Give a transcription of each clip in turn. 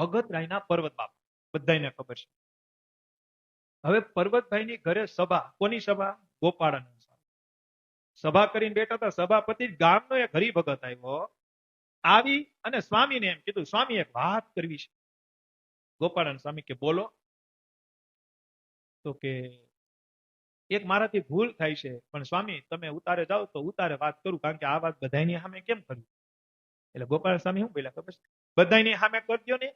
અગતરાયના પર્વત બાપા બધાને ખબર છે. હવે પર્વતભાઈની ઘરે સભા. કોની સભા? ગોપાળાનંદ સભા. કરીને બેઠા હતા. સભાપતિ ગામનો એક હરિભગત આવ્યો. આવી અને સ્વામીને એમ કીધું, સ્વામી, એક વાત કરવી છે. ગોપાળાનંદ સ્વામી કે, બોલો. તો કે, એક મારાથી ભૂલ થાય છે. પણ સ્વામી, તમે ઉતારે જાઓ તો ઉતારે વાત કરું, કારણ કે આ વાત બધાની સામે કેમ કરવી? એટલે ગોપાલ સ્વામી શું બોલ્યા? ખબર છે? બધાની સામે કરજો ને.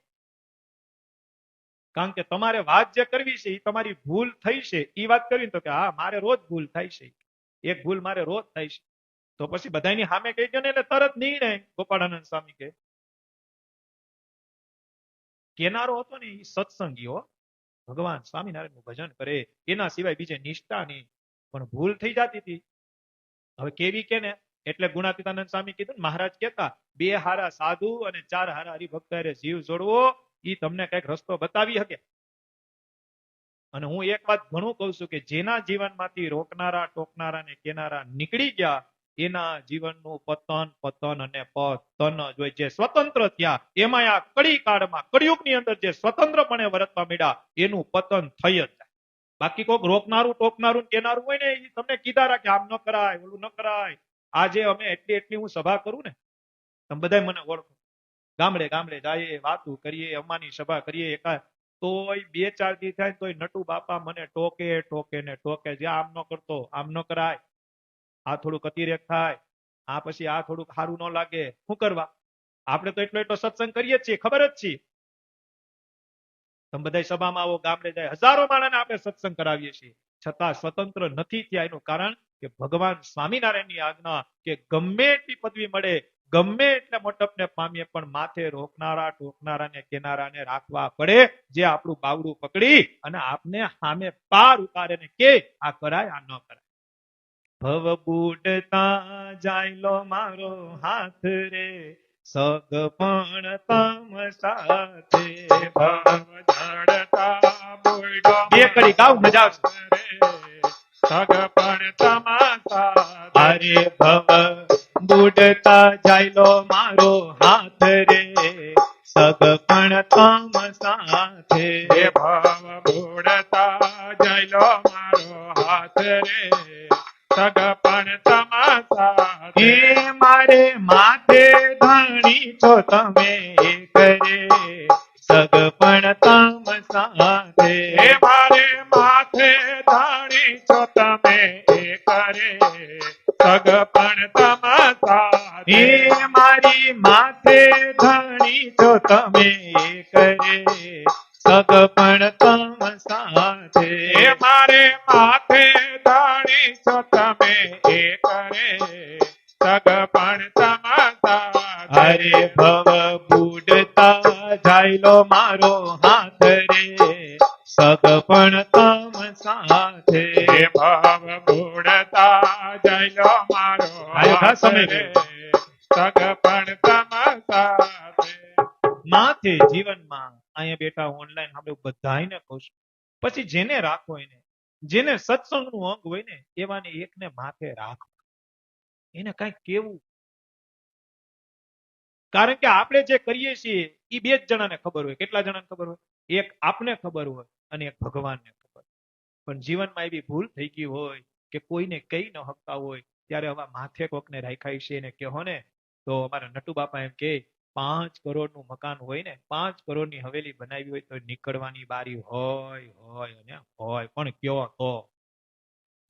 કારણ કે તમારે વાત જે કરવી છે એ તમારી ભૂલ થઈ છે. એ વાત કરવી તો કે, હા, મારે રોજ ભૂલ થાય છે. એક ભૂલ મારે રોજ થાય છે. તો પછી બધાની સામે કહી ગયો ને, એટલે તરત નિર્ણય. ગોપાળાનંદ સ્વામી કે કેનારો હતો ને એ સત્સંગીઓ ભગવાન સ્વામિનારાયણનું ભજન કરે. એના સિવાય બીજે નિષ્ઠા નહીં. પણ ભૂલ થઈ જતી હતી. હવે કેવી કે ને? એટલે ગુણાતીતાનંદ સ્વામી કીધું મહારાજ કેતા બે હારા સાધુ અને ચાર હારા હરિભક્ત હારે જીવ જોડવો. ઈ તમને કંઈક રસ્તો બતાવી શકે. અને હું એક વાત ઘણું કહું છું કે જેના જીવનમાંથી રોકનારા, ટોકનારા ને કેનારા નીકળી ગયા, એના જીવનનું પતન પતન અને પતન જ હોય. જે સ્વતંત્ર થયા એમાં આ કડી કાળમાં કળિયુગની અંદર જે સ્વતંત્રપણે વરતવા મળ્યા એનું પતન થઈ જ જાય. બાકી કોઈક રોકનારું, ટોકનારું કેનારું હોય ને એ તમને કીધા રાખે, આમ ન કરાય, ઓલું ન કરાય. આજે અમે એટલી એટલી હું સભા કરું ને. તમે બધા મને ઓળખો. ગામડે ગામડે જઈએ, વાતું કરીએ, અમાની સભા કરીએ એકા તોય બે ચાર દી થાય તોય નટુ બાપા મને ટોકે ટોકે ને ટોકે. જે આમ ન કરતો, આમ ન કરાય. આ થોડુંક અતિરેક થાય. આ પછી આ થોડુંક સારું ન લાગે. શું કરવા? આપણે તો એટલો એટલો સત્સંગ કરીએ જ છીએ, ખબર જ છીએ. તમે બધા સભામાં આવો, ગામડે જાય, હજારો માણસને આપણે સત્સંગ કરાવીએ છીએ. છતાં સ્વતંત્ર નથી થયા એનું કારણ કે ભગવાન સ્વામિનારાયણની આજ્ઞા કે ગમે એટલી પદવી મળે ગમે એટલે મોટપને પામીએ પણ માથે રોકનારા ટોકનારાને કેનારાને રાખવા પડે જે આપણું બાવડું પકડી અને આપને સામે પાર ઉતારે ને કે આ કરાય આ ન કરાય. ભવ બુડતા જાયલો મારો હાથ રે સગ પણ તમ સાથે ભવ જાડતા બોયડો બે કડી ગાવ મજા આવશે સગ પણ તમાસા અરે ભવ બુડતા જાયલો મારો હાથ રે. સગ પણ તમ સાથે. હે ભાવ બોડતા જાયલો મારો હાથ રે. સગ પણ તમાસા એ મારે માથે ધાણી છો તમે કરે સગ પણ તમ સાથે. હે તમે કરે સગ પણ તમ સાથે. મારે માથે દાણી છો તમે એ કરે સગ પણ તમાસા અરે ભવ બુડતા જાયલો મારો હાથ રે સગ પણ તમ સાથે. ભવ બોડતા જયલો મારો સમય રે સગ માથે જીવનમાં અહીંયા બેઠા ઓનલાઈન આપણે બધાને કહું છું. પછી જેને રાખો એને, જેને સત્સંગનું અંગ હોય ને, એવાને એકને માથે રાખો. એને કઈ કેવું કારણ કે આપણે જે કરીએ છીએ એ બે જ જણાને ખબર હોય. કેટલા જણાને ખબર હોય? એક આપને ખબર હોય અને એક ભગવાનને ખબર. પણ જીવનમાં એવી ભૂલ થઈ ગઈ હોય કે કોઈને કઈ ન હકતા હોય, ત્યારે હવે માથે કોકને રાખાય છે એને કહો ને, તો અમારા નટુ બાપા એમ કે પાંચ કરોડનું મકાન હોય ને, પાંચ કરોડની હવેલી બનાવી હોય તો નીકળવાની બારી હોય હોય અને હોય. પણ કયો તો?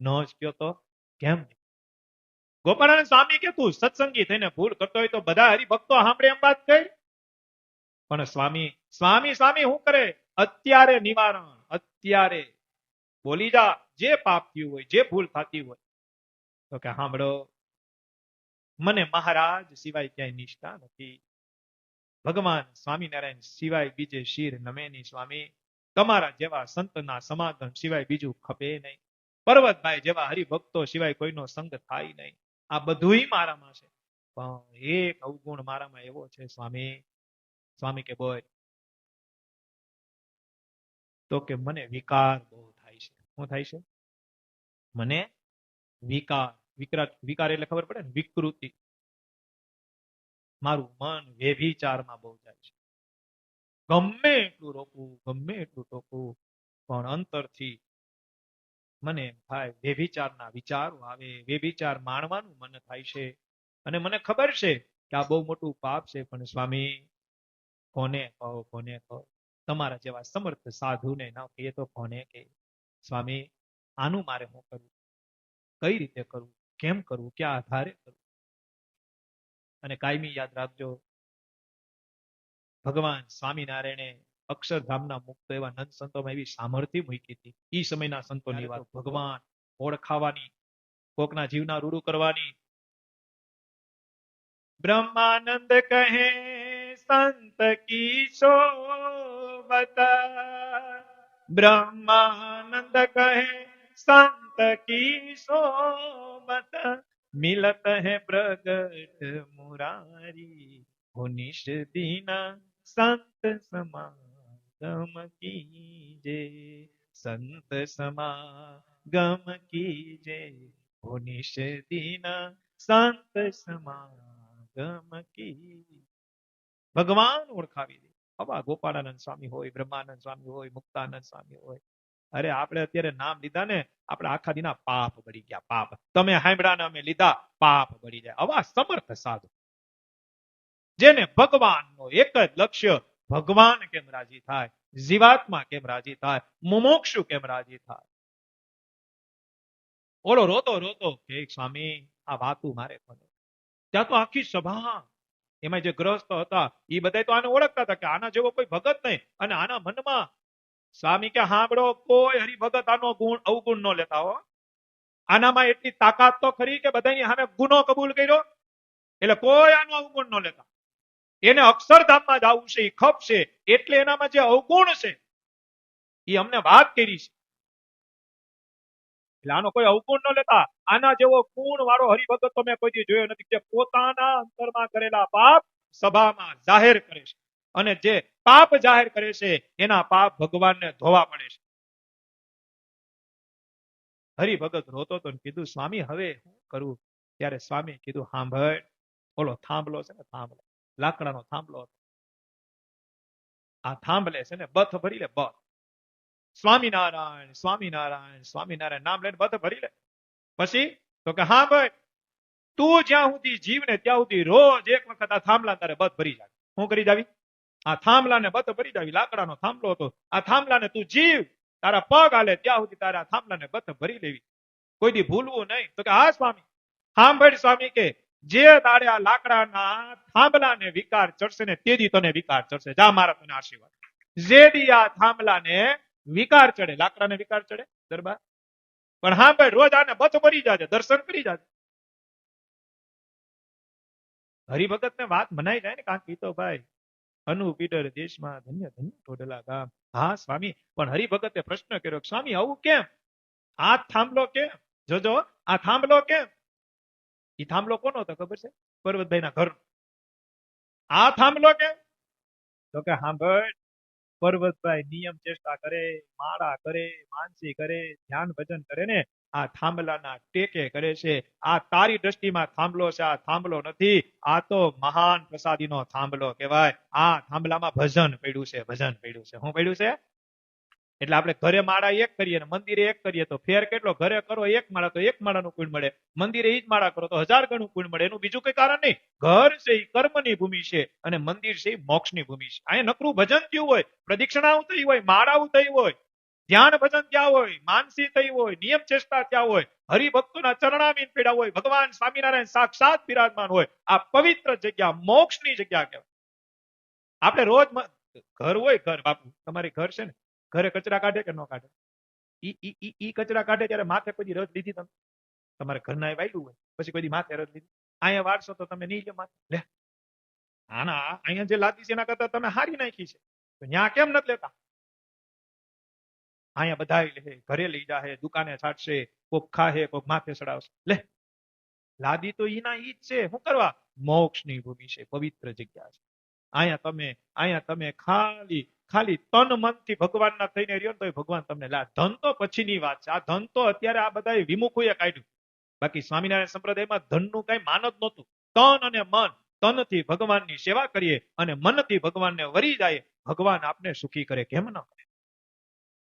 ન જ કયો તો? કેમ નહીં? સ્વામી કે તું? સત્સંગી થઈને ભૂલ કરતો હોય તો બધા હરિભક્તો સાંભળે એમ વાત કહી પણ સ્વામી સ્વામી સ્વામી શું કરે? અત્યારે નિવારણ, અત્યારે. બોલી જા, જે પાપ થયું હોય, જે ભૂલ થતી હોય. તો કે સાંભળો, મને મહારાજ સિવાય ક્યાંય નિષ્ઠા નથી. ભગવાન સ્વામિનારાયણ સિવાય બીજે શિર નમે સ્વામી. તમારા જેવા સંતના સમાગમ સિવાય બીજું ખપે નહીં. પર્વતભાઈ જેવા હરિભક્તો સિવાય કોઈનો સંગ થાય નહીં. આ બધું મારામાં છે. પણ એક અવગુણ મારામાં એવો છે સ્વામી. સ્વામી કે બોય તો કે મને વિકાર બહુ થાય છે. શું થાય છે? મને વિકાર. વિકરાટ વિકાર એટલે ખબર પડે ને? વિકૃતિ. મારું મન વ્યભિચારમાં બહુ જાય છે. ગમે એટલું રોકવું, ગમે એટલું ટોકવું, પણ અંતરથી મને એમ થાય વિચારો આવે વ્યભિચાર માણવાનું મન થાય છે. અને મને ખબર છે કે આ બહુ મોટું પાપ છે, પણ સ્વામી, કોને કહો કોને કહો? તમારા જેવા સમર્થ સાધુને ના કહીએ તો કોને કે સ્વામી, આનું મારે હું કરવું કઈ રીતે કરવું કેમ કરવું ક્યાં આધારે કરવું અને કાયમી યાદ રાખજો. ભગવાન સ્વામિનારાયણે અક્ષરધામના મુક્ત એવા નંદ સંતોમાં એવી સામર્થ્ય મૂકી હતી. એ સમયના સંતોની વાત. ભગવાન ઓળખાવાની કોકના જીવના રૂડું કરવાની. બ્રહ્માનંદ કહે સંત કિશો શોભત બ્રહ્માનંદ કહે સંત કી શોભત મિલત હૈ પ્રગટ મુરારી હો નિશ દીના સંત સમાગમ કીજે સંત સમાગમ કીજે હો નિશ દીના સંત સમાગમ કી ભગવાન ઓળખાવી દે હવા ગોપાળાનંદ સ્વામી હોય બ્રહ્માનંદ સ્વામી હોય મુક્તાનંદ સ્વામી હોય અરે, આપણે અત્યારે નામ લીધા ને, આપણે આખા દીના પાપ બળી ગયા, પાપ. તમે હાંભળા ને અમે લીધા, પાપ બળી જાય. આવા સમર્થ સાધુ. જેને ભગવાનનો એક જ લક્ષ્ય, ભગવાન કેમ રાજી થાય? જીવાત્મા કેમ રાજી થાય? મુમોક્ષુ કેમ રાજી થાય? ઓલો રોતો રોતો કે, સ્વામી, આ વાતું મારે કરો ત્યાં તો આખી સભા, એમાં જે ગ્રસ્ત હતા એ બધા તો આને ઓળખતા હતા કે આના જેવો કોઈ ભગત નહીં. અને આના મનમાં સ્વામી કે, હાંભળો, કોઈ હરિભગત આનો ગુણ, અવગુણ ન લેતા હો. આનામાં એટલી તાકાત તો ખરી કે બધાની સામે ગુનો કબૂલ કર્યો? એટલે કોઈ આનો અવગુણ ન લેતા. એને અક્ષરધામમાં જવું છે એ ખપશે એટલે એનામાં જે અવગુણ છે એ અમને વાત કરી છે. એટલે આનો કોઈ અવગુણ ન લેતા. આના જેવો ગુણ વાળો હરિભગત તો મેં કોઈ જોયો નથી, જે પોતાના અંતરમાં કરેલા પાપ સભામાં જાહેર કરે છે. અને જે પાપ જાહેર કરે છે, એના પાપ ભગવાનને ધોવા પડે છે. હરિભગત રોતો તો કીધું, સ્વામી, હવે શું કરું? ત્યારે સ્વામી કીધું સાંભળ ઓલો થાંભલો છે ને, થાંભલો. લાકડાનો થાંભલો હતો. આ થાંભલે છે ને, બથ ભરી લે, બથ. સ્વામિનારાયણ સ્વામિનારાયણ સ્વામિનારાયણ નામ લઈને બથ ભરી લે. પછી તો કે હા ભાઈ તું જ્યાં સુધી જીવને ત્યાં સુધી રોજ એક વખત આ થાંભલા તારે બથ ભરી જાય શું કરી જાવી? આ થાંભલાને બથ ભરી જાવી લાકડાનો થાંભલો હતો. આ થાંભલાને તું જીવ, તારા પગ હાલે ત્યાં સુધી તારા થાંભલાને બથ ભરી લેવી. કોઈ દી ભૂલવું નહીં. તો કે, હા, સ્વામી. સાંભળ, સ્વામી, કે જે તારે આ લાકડાના થાંભલાને વિકાર ચડશે ને તેથી તને વિકાર ચડશે. જા, મારા તને આશીર્વાદ. જે દી આ થાંભલાને વિકાર ચડે, લાકડાને વિકાર ચડે, દરબાર. પણ હા ભાઈ રોજ આને બથ ભરી જાજે, દર્શન કરી જાજે. હરિભગત ને વાત મનાઈ જાય ને કારણ તો ભાઈ અનુ પીડર દેશમાં ધન્ય ધન્ય ગામ. હા, સ્વામી, પણ હરિભગતે પ્રશ્ન કર્યો સ્વામી, આવું કેમ? આ થાંભલો કેમ? જોજો, આ થાંભલો કેમ? એ થાંભલો કોનો હતો ખબર છે? પર્વતભાઈ ના ઘર આ થાંભલો કેમ? તો કે સાંભળ પર્વતભાઈ નિયમ ચેષ્ટા કરે, માળા કરે, માનસી કરે, ધ્યાન ભજન કરે ને આ થાંભલાના ટેકે કરે છે. આ તારી દ્રષ્ટિમાં થાંભલો છે. આ થાંભલો નથી. આ તો મહાન પ્રસાદીનો થાંભલો કહેવાય. આ થાંભલામાં ભજન પડ્યું છે. ભજન પડ્યું છે. શું પડ્યું છે? એટલે આપણે ઘરે માળા એક કરીએ ને મંદિરે એક કરીએ તો ફેર કેટલો? ઘરે કરો એક માળા તો એક માળાનું પુણ્ય મળે. મંદિરે એ જ માળા કરો તો હજાર ગણું પુણ્ય મળે. એનું બીજું કઈ કારણ નહીં. ઘર છે એ કર્મની ભૂમિ છે અને મંદિર છે એ મોક્ષની ભૂમિ છે. અહીંયા નકરું ભજન થયું હોય, પ્રદક્ષિણાઓ થઈ હોય, માળાઓ થઈ હોય ધ્યાન ભજન ત્યાં હોય, માનસી થઈ હોય, નિયમ ચેષ્ટા ત્યાં હોય, હરિભક્તોના ચરણામીન પીડા હોય, ભગવાન સ્વામિનારાયણ સાક્ષાત બિરાજમાન હોય, આ પવિત્ર જગ્યા મોક્ષની જગ્યા કહેવાય. આપણે રોજ ઘર હોય ઘર, બાપુ, તમારી ઘર છે ને, ઘરે કચરા કાઢે કે ન કાઢે? ઈ ઈ કચરા કાઢે ત્યારે માથે કોઈ રજ લીધી તમે? તમારે ઘરના એ વાયલું હોય, પછી કોઈ માથે રજ લીધી? અહીંયા વાળશો તો તમે નહીં લે માથે. લે, આના, અહીંયા જે લાદી છે એના કરતા તમે હારી નાખી છે. તો ત્યાં કેમ નથી લેતા? અહીંયા બધા લે, ઘરે લઈ જાહે, દુકાને છાટશે, કોક ખાહે, કોક માથે ચડાવશે. લે, લાદી તો ઈના ઈ જ છે. શું કરવા? મોક્ષની ભૂમિ છે, પવિત્ર જગ્યા છે. અહીંયા તમે અહીંયા તમે ખાલી ખાલી તન મનથી ભગવાનના થઈને રહ્યો તો ભગવાન તમને લા ધન તો પછીની વાત છે. આ ધન તો અત્યારે આ બધા વિમુખોએ કાઢ્યું. બાકી સ્વામિનારાયણ સંપ્રદાયમાં ધનનું કઈ માન જ નહોતું. તન અને મન, તનથી ભગવાનની સેવા કરીએ અને મનથી ભગવાનને વરી જાય. ભગવાન આપને સુખી કરે, કેમ ન કરે?